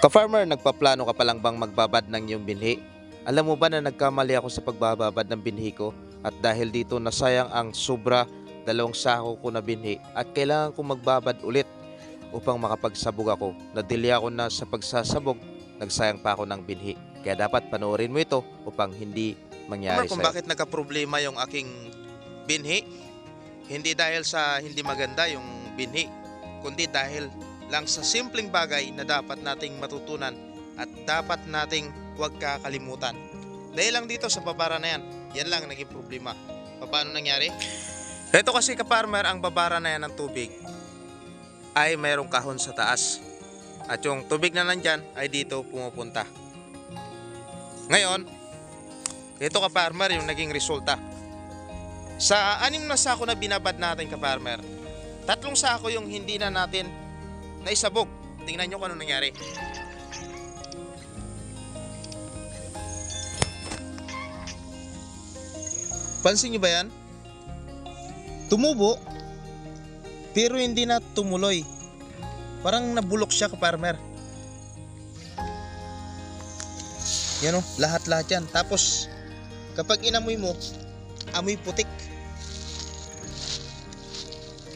Ka-farmer, nagpaplano ka palang bang magbabad ng iyong binhi? Alam mo ba na nagkamali ako sa pagbababad ng binhi ko at dahil dito nasayang ang sobra dalawang sako ko na binhi at kailangan kong magbabad ulit upang makapagsabog ako. Nadili ako na sa pagsasabog, nagsayang pa ako ng binhi. Kaya dapat panoorin mo ito upang hindi mangyari kung sa'yo. bakit nagka-problema yung aking binhi, hindi dahil sa hindi maganda yung binhi, kundi dahil lang sa simpleng bagay na dapat nating matutunan at dapat nating huwag kakalimutan. Dahil lang dito sa babara na yan, yan lang ang naging problema. Paano nangyari? Ito kasi ka-farmer, ang babara na yan ng tubig ay mayroong kahon sa taas. At yung tubig na nandyan ay dito pumupunta. Ngayon, ito ka-farmer yung naging resulta. Sa anim na sako na binabad natin ka-farmer, tatlong sako yung hindi na natin naisabog. Tingnan nyo kung ano nangyari. Pansin nyo ba yan? Tumubo, pero hindi na tumuloy. Parang nabulok siya ka-farmer. Yan o, lahat-lahat yan. Tapos, kapag inamoy mo, amoy putik.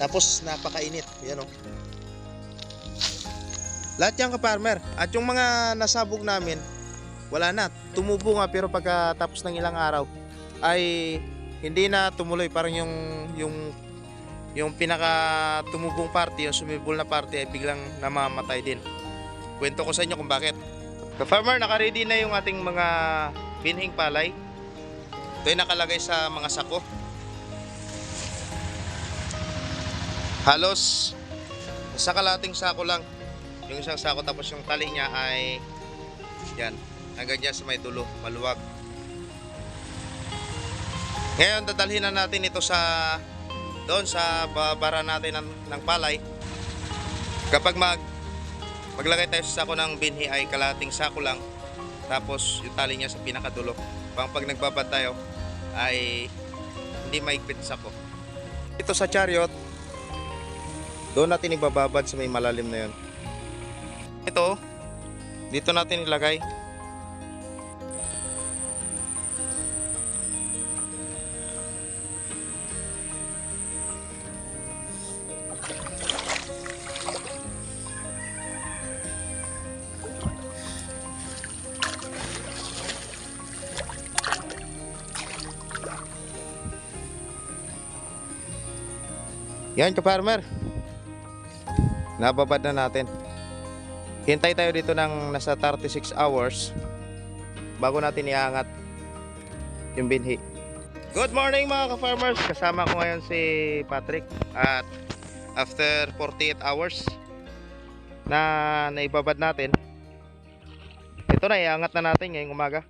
Tapos, napakainit. Yan o. Lahat yan ka-farmer. At yung mga nasabog namin, wala na. Tumubo nga pero pagkatapos ng ilang araw, ay hindi na tumuloy. Parang yung, yung, yung pinaka tumubong party, yung sumibol na party ay biglang namamatay din. Kwento ko sa inyo kung bakit. Ka-farmer, naka-ready na yung ating mga binhing palay. Ito ay nakalagay sa mga sako. Halos sa kalating sako lang. Yung isang sako tapos yung tali niya ay yan. Hanggang dyan sa may dulo, maluwag. Ngayon, dadalhin na natin ito sa doon sa babara natin ng, ng palay. Kapag mag maglagay tayo sa sako ng binhi ay kalating sako lang. Tapos yung tali niya sa pinakadulo. Pang pag nagbabad tayo ay hindi maigpit sa sako. Ito sa chariot, doon natin ibababad sa may malalim na yun. Ito, dito natin ilagay. Yan ka-farmer. Nababad na natin. Hintay tayo dito ng nasa 36 hours bago natin iangat yung binhi. Good morning mga ka-farmers! Kasama ko ngayon si Patrick at after 48 hours na naibabad natin ito na, iangat na natin ngayong umaga.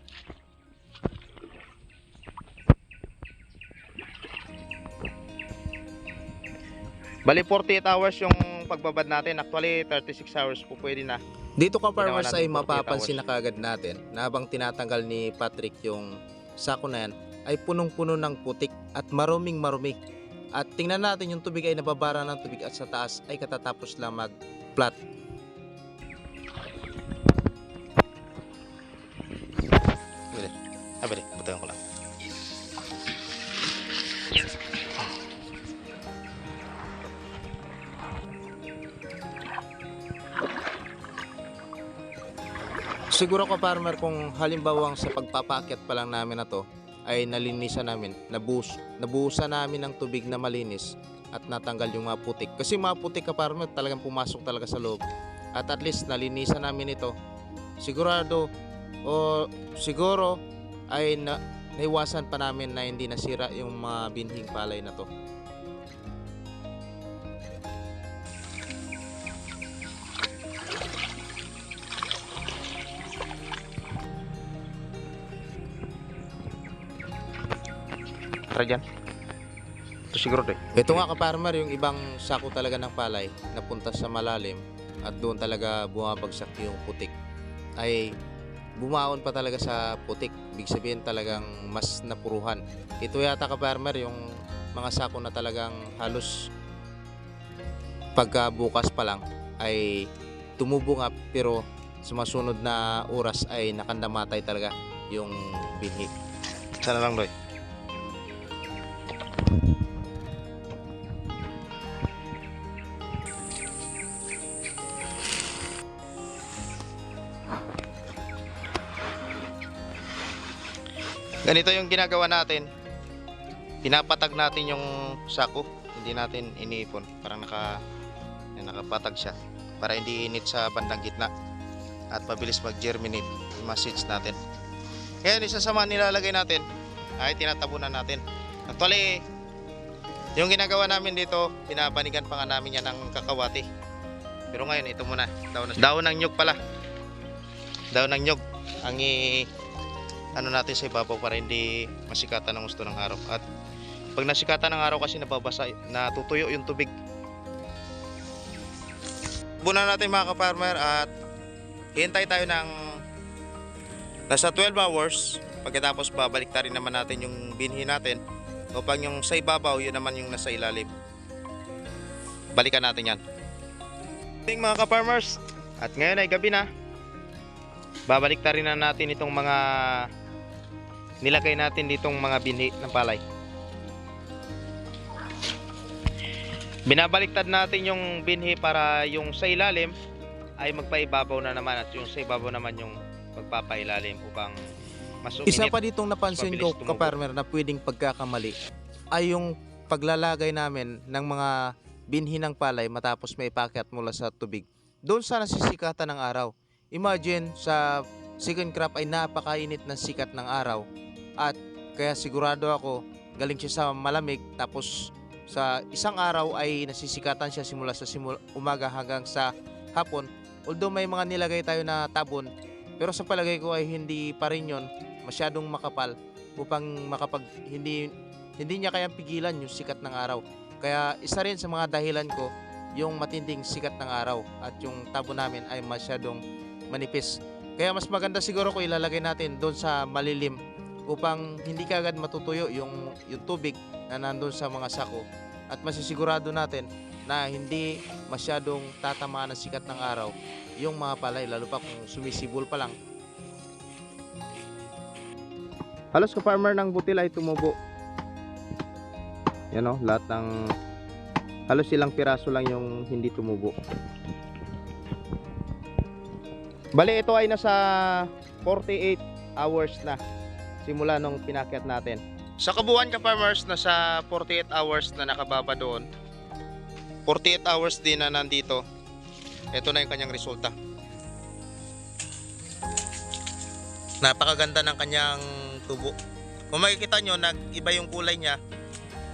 Bali 48 hours yung pagbabad natin. Actually 36 hours po pwede na. Dito ka farmers ay 48 mapapansin na kagad natin na habang tinatanggal ni Patrick yung sako na yan ay punong-puno ng putik at maruming marumi. At tingnan natin yung tubig ay nababara ng tubig at sa taas ay katatapos lang mag-flat. Siguro ka farmer kung halimbawang sa pagpapakyat pa lang namin na to ay nalinisan namin, nabus, nabuhusan namin ng tubig na malinis at natanggal yung mga putik. Kasi mga putik ka farmer talagang pumasok talaga sa loob. At at least nalinisan namin ito. Sigurado o siguro ay na, naiwasan pa namin na hindi nasira yung mga binhing palay na to. Tara dyan. Ito siguro eh. Ito nga ka-farmer, yung ibang sako talaga ng palay napunta sa malalim at doon talaga bumabagsak yung putik ay bumaon pa talaga sa putik. Ibig sabihin talagang mas napuruhan. Ito yata ka-farmer yung mga sako na talagang halos pagka bukas pa lang ay tumubo nga pero sumasunod na oras ay nakandamatay talaga yung binhi. Sana lang, Doy. Ganito yung ginagawa natin. Pinapatag natin yung sako. Hindi natin iniipon. Parang naka, yan, nakapatag siya. Para hindi init sa bandang gitna. At mabilis mag-germinate yung mga seeds natin. Ngayon, isa sa mga nilalagay natin ay tinatabunan natin. Actually, yung ginagawa namin dito, pinabanigan pa nga namin yan ng kakawati. Pero ngayon, ito muna. Daon, na, daon ng nyug pala. Daon ng nyug. Ang i ano natin sa ibabaw para hindi masikatan ng gusto ng araw. At pag nasikatan ng araw kasi nababasa, natutuyo yung tubig. Buna natin mga ka-farmer at hintay tayo ng nasa 12 hours. Pagkatapos babalik ta rin naman natin yung binhi natin. Upang yung sa ibabaw yun naman yung nasa ilalim. Balikan natin yan. Ting mga ka-farmers. At ngayon ay gabi na. Babalik ta rin na natin itong mga nilagay natin ditong mga binhi ng palay binabaliktad natin yung binhi para yung sa ilalim ay magpaibabaw na naman at yung sa ibabaw naman yung magpapailalim upang mas uminit. Isa pa ditong napansin ko, kaparmer, na pwedeng pagkakamali ay yung paglalagay namin ng mga binhi ng palay matapos may packet mula sa tubig. Doon sa nasisikatan ng araw. Imagine sa second crop ay napakainit ng sikat ng araw at kaya sigurado ako galing siya sa malamig tapos sa isang araw ay nasisikatan siya simula sa simula, umaga hanggang sa hapon. Although may mga nilagay tayo na tabon pero sa palagay ko ay hindi pa rin yun masyadong makapal upang makapag hindi hindi niya kayang pigilan yung sikat ng araw. Kaya isa rin sa mga dahilan ko yung matinding sikat ng araw at yung tabo namin ay masyadong manipis. Kaya mas maganda siguro kung ilalagay natin doon sa malilim upang hindi kaagad matutuyo yung, yung tubig na nandun sa mga sako at masisigurado natin na hindi masyadong tatamaan ng sikat ng araw yung mga palay lalo pa kung sumisibol pa lang Halos ka farmer ng butil ay tumubo. Yan o, lahat ng halos ilang piraso lang yung hindi tumubo. Bali ito ay nasa 48 hours na simula nung pinakyat natin. Sa kabuuan ka farmers, nasa 48 hours na nakababa doon. 48 hours din na nandito. Ito na yung kanyang resulta. Napakaganda ng kanyang tubo. Kung makikita nyo, nag-iba yung kulay niya.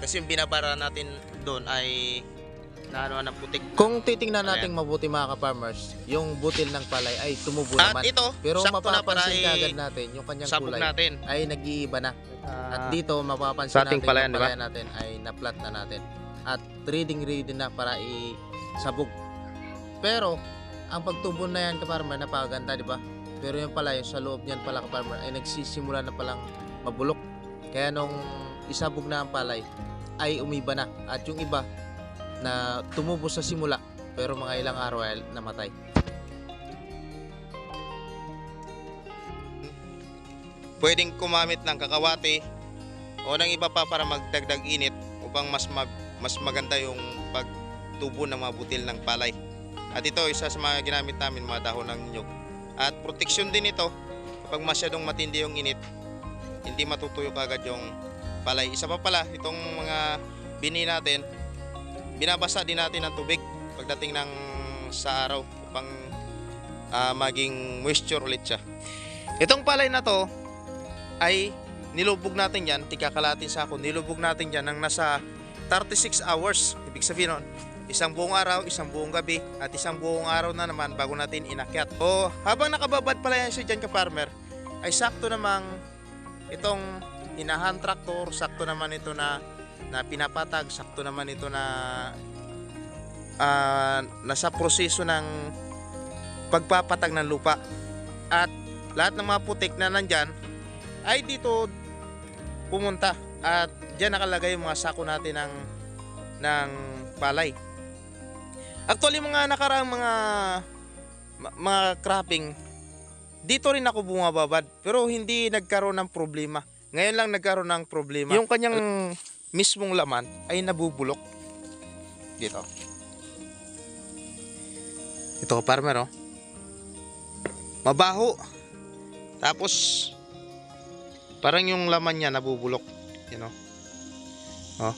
Kasi yung binabara natin doon ay na ano ng putik. Kung titingnan natin mabuti mga ka-farmers, yung butil ng palay ay tumubo At naman. ito, Pero sakto na para mapapansin i- kagad natin yung kanyang sabog kulay natin. ay nag-iiba na. At dito mapapansin sa ating natin palayan, yung di ba? palayan natin ay na-plat na natin. At reading ready na para i-sabog. Pero ang pagtubo na yan ka-farmer napakaganda, di ba? Pero yung pala, yung sa loob niyan pala ka-farmer ay nagsisimula na palang mabulok. Kaya nung isabog na ang palay ay umiba na. At yung iba na tumubo sa simula pero mga ilang araw ay namatay. Pwedeng kumamit ng kakawati o ng iba pa para magdagdag init upang mas mag, mas maganda yung pagtubo ng mga butil ng palay. At ito isa sa mga ginamit namin mga dahon ng nyug. At proteksyon din ito kapag masyadong matindi yung init, hindi matutuyo kagad yung palay. Isa pa pala, itong mga bini natin, binabasa din natin ng tubig pagdating ng sa araw upang ah, maging moisture ulit siya. Itong palay na to ay nilubog natin yan, tigakalatin sa ako, nilubog natin yan ng nasa 36 hours. Ibig sabihin nun, isang buong araw, isang buong gabi, at isang buong araw na naman bago natin inakyat. O habang nakababad pala yan siya dyan ka farmer, ay sakto namang itong hinahan traktor, sakto naman ito na na pinapatag, sakto naman ito na ah, nasa proseso ng pagpapatag ng lupa. At lahat ng mga putik na nandyan ay dito pumunta at diyan nakalagay yung mga sako natin ng ng palay. Actually mga nakaraang mga mga cropping, dito rin ako bumababad. Pero hindi nagkaroon ng problema. Ngayon lang nagkaroon ng problema. Yung kanyang mismong laman ay nabubulok. Dito. Ito ka farmer oh. Mabaho. Tapos parang yung laman niya nabubulok, you know. Oh.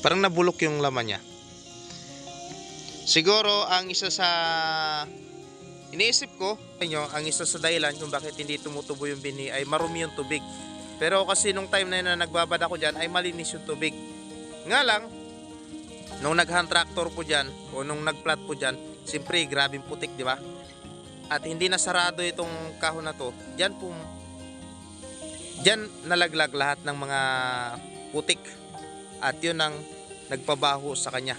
Parang nabulok yung laman niya. Siguro ang isa sa iniisip ko, inyo, ang isa sa dahilan kung bakit hindi tumutubo yung bini ay marumi yung tubig. Pero kasi nung time na yun na nagbabad ako dyan ay malinis yung tubig. Nga lang, nung nag-hand tractor po dyan o nung nag-plat po dyan, siyempre grabing putik, di ba? At hindi na sarado itong kahon na to. Dyan po, dyan nalaglag lahat ng mga putik. At yun ang nagpabaho sa kanya.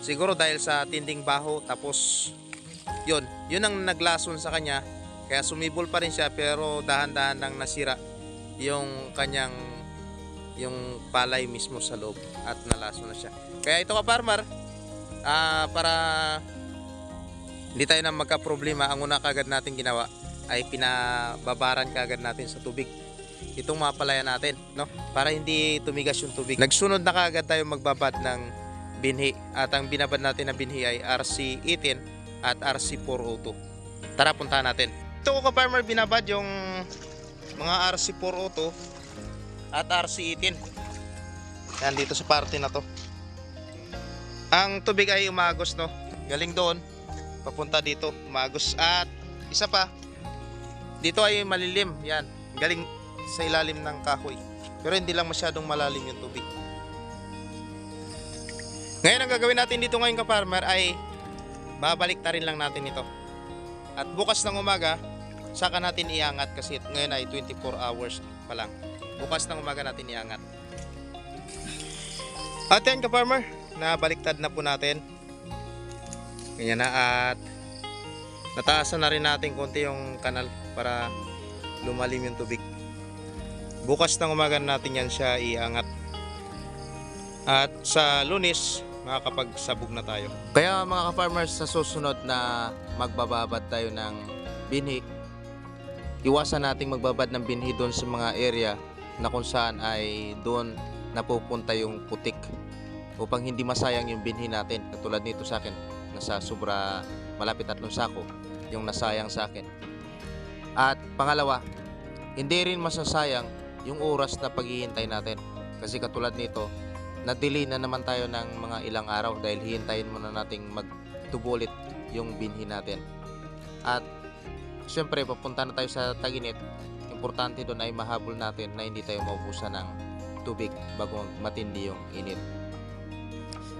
Siguro dahil sa tinding baho tapos yun, yun ang naglason sa kanya. Kaya sumibol pa rin siya pero dahan-dahan nang nasira yung kanyang yung palay mismo sa loob at nalason na siya. Kaya ito ka farmer, ah, para hindi tayo na magka-problema, ang una kagad natin ginawa ay pinababaran kagad natin sa tubig itong mga palaya natin, no? Para hindi tumigas yung tubig. Nagsunod na kagad tayo magbabad ng binhi at ang binabad natin na binhi ay RC18 at RC402. Tara puntahan natin. Ito ko ka-farmer binabad yung mga RC402 at RC18. Yan dito sa parte na to. Ang tubig ay umagos no. Galing doon papunta dito umagos at isa pa dito ay malilim yan galing sa ilalim ng kahoy pero hindi lang masyadong malalim yung tubig ngayon ang gagawin natin dito ngayon ka farmer ay babalik ta rin lang natin ito at bukas ng umaga saka natin iangat kasi ngayon ay 24 hours pa lang. Bukas ng umaga natin iangat. At yan ka farmer nabaliktad na po natin. Ganyan na at nataasan na rin natin konti yung kanal para lumalim yung tubig. Bukas ng umaga natin yan siya iangat. At sa lunes makakapagsabog na tayo. Kaya mga ka-farmers, sa susunod na magbababad tayo ng binhi, iwasan nating magbabad ng binhi doon sa mga area na kung saan ay doon napupunta yung putik upang hindi masayang yung binhi natin. Katulad nito sa akin, nasa sobra malapit tatlong sako yung nasayang sa akin. At pangalawa, hindi rin masasayang yung oras na paghihintay natin. Kasi katulad nito, na-delay na naman tayo ng mga ilang araw dahil hihintayin muna nating magtubulit yung binhi natin. At syempre papunta na tayo sa taginit. Importante doon ay mahabol natin na hindi tayo maubusan ng tubig bago matindi yung init.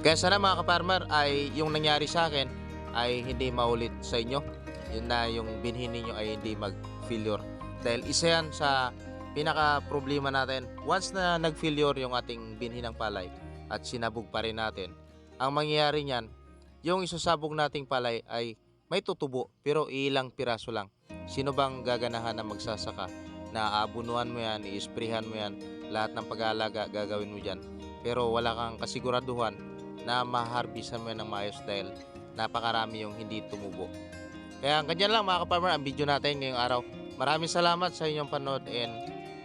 Kaya sana mga kaparmer ay yung nangyari sa akin ay hindi maulit sa inyo. Yun na yung binhi ninyo ay hindi mag-failure. Dahil isa yan sa pinaka problema natin. Once na nag-failure yung ating binhi ng palay at sinabog pa rin natin, ang mangyayari niyan, yung isasabog nating palay ay may tutubo pero ilang piraso lang. Sino bang gaganahan na magsasaka na aabunuhan mo yan, i-sprayhan mo yan, lahat ng pag-aalaga gagawin mo dyan. Pero wala kang kasiguraduhan na maharbisan mo yan ng maayos dahil napakarami yung hindi tumubo. Kaya ganyan lang mga kaparmer ang video natin ngayong araw. Maraming salamat sa inyong panood and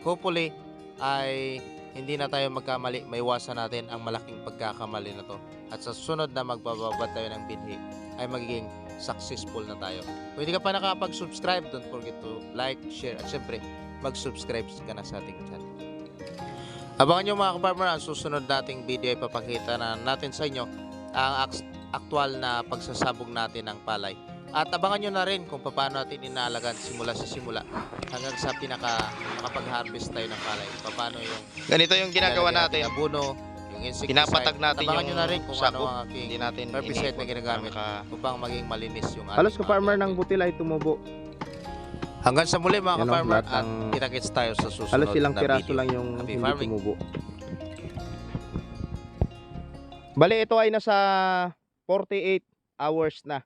hopefully ay hindi na tayo magkamali. Maiwasan natin ang malaking pagkakamali na to. At sa susunod na magbababad tayo ng binhi ay magiging successful na tayo. Kung hindi ka pa nakapag-subscribe, don't forget to like, share, at syempre, mag-subscribe ka na sa ating channel. Abangan nyo mga kaparmer, ang susunod nating video ay papakita na natin sa inyo ang aktual na pagsasabog natin ng palay. At abangan nyo na rin kung paano natin inaalagaan simula sa simula hanggang sa pinaka makapag-harvest tayo ng palay. Paano yung ganito yung ginagawa natin Abono, yung insecticide. pinapatag natin Abangan yung nyo na rin kung sako ano ang hindi aking natin herbicide na iniipon. ginagamit Naka- upang maging malinis yung ating Halos ka-farmer ng butil ay tumubo. Hanggang sa muli mga Yan, oh, ka-farmer lahat at ng- kita-kits tayo sa susunod Halos ilang na piraso video. lang yung Happy hindi farming. tumubo. Bali, ito ay nasa 48 hours na.